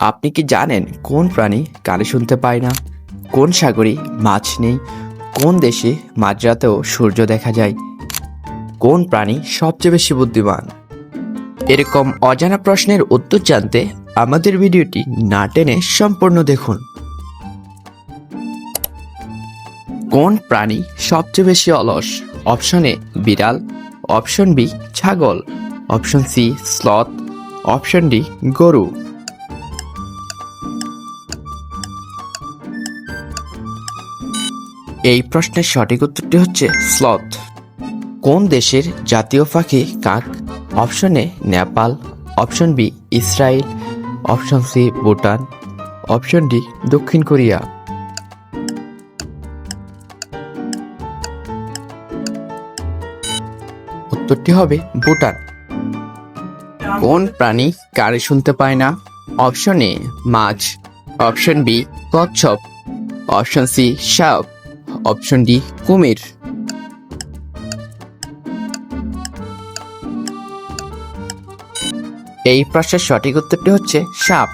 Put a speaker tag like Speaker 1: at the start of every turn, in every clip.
Speaker 1: আপনি কি জানেন কোন প্রাণী কানে শুনতে পায় না? কোন সাগরে মাছ নেই? কোন দেশে মাঝরাতেও সূর্য দেখা যায়? কোন প্রাণী সবচেয়ে বেশি বুদ্ধিমান? এরকম অজানা প্রশ্নের উত্তর জানতে আমাদের ভিডিওটি না টেনে সম্পূর্ণ দেখুন। কোন প্রাণী সবচেয়ে বেশি অলস? অপশন এ বিড়াল, অপশন বি ছাগল, option C sloth, option D গরু। এই প্রশ্নের সঠিক উত্তরটি হচ্ছে স্লথ। কোন দেশের জাতীয় পাখি কাক? Option A Nepal, option B Israel option C Bhutan, option D দক্ষিণ কোরিয়া। উত্তরটি হবে ভুটান। কোন প্রাণী কারে শুনতে পায় না? অপশন এ মাছ, অপশন বি কচ্ছপ, অপশন সি সাপ। অপশন ডি কুমির। এই প্রশ্নের সঠিক উত্তরটি হচ্ছে সাপ।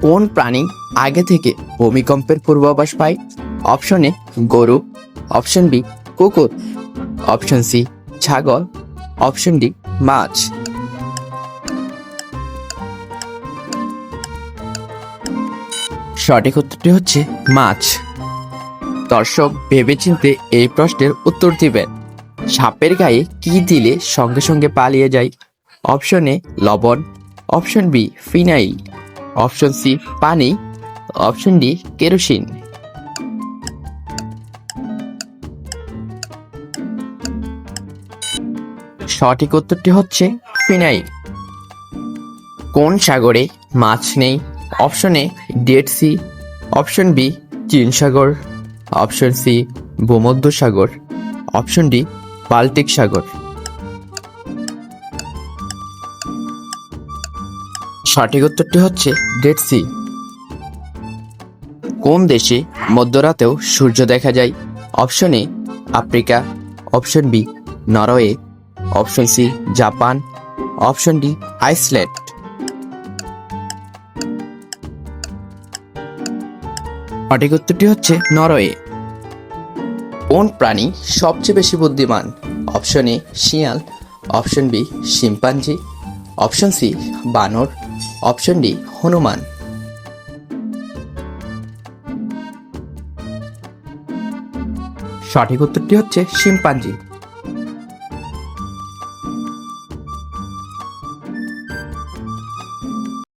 Speaker 1: কোন প্রাণী আগে থেকে ভূমিকম্পের পূর্বাভাস পায়? অপশন এ গরু, অপশন বি কুকুর, অপশন সি ছাগল, অপশন ডি মাছ। সঠিক উত্তরটি হচ্ছে মাছ। দর্শক ভেবেচিন্তে এই প্রশ্নের উত্তর দিবেন। সাপের গায়ে কি দিলে সঙ্গে সঙ্গে পালিয়ে যায়? অপশন এ, লবণ। Option B, phenyl. Option C, পানি। Option D, kerosene. সঠিক উত্তরটি হচ্ছে ফিনাইল। কোন সাগরে মাছ নেই? Option A, Dead Sea. Option B, চীন সাগর। অপশন সি, ভূমধ্য সাগর। অপশন ডি, বাল্টিক সাগর। সঠিক উত্তরটি হচ্ছে ডেড সি। কোন দেশে মধ্যরাতেও সূর্য দেখা যায়? Option A, Africa. Option B, Norway. Option C, Japan. Option D, Iceland. সঠিক উত্তরটি হচ্ছে নরওয়ে। কোন প্রাণী সবচেয়ে বেশি বুদ্ধিমান? অপশন এ শিয়াল, option B chimpanzee, option C বানর, অপশন ডি হনুমান। সঠিক উত্তরটি হচ্ছে শিম্পাঞ্জি।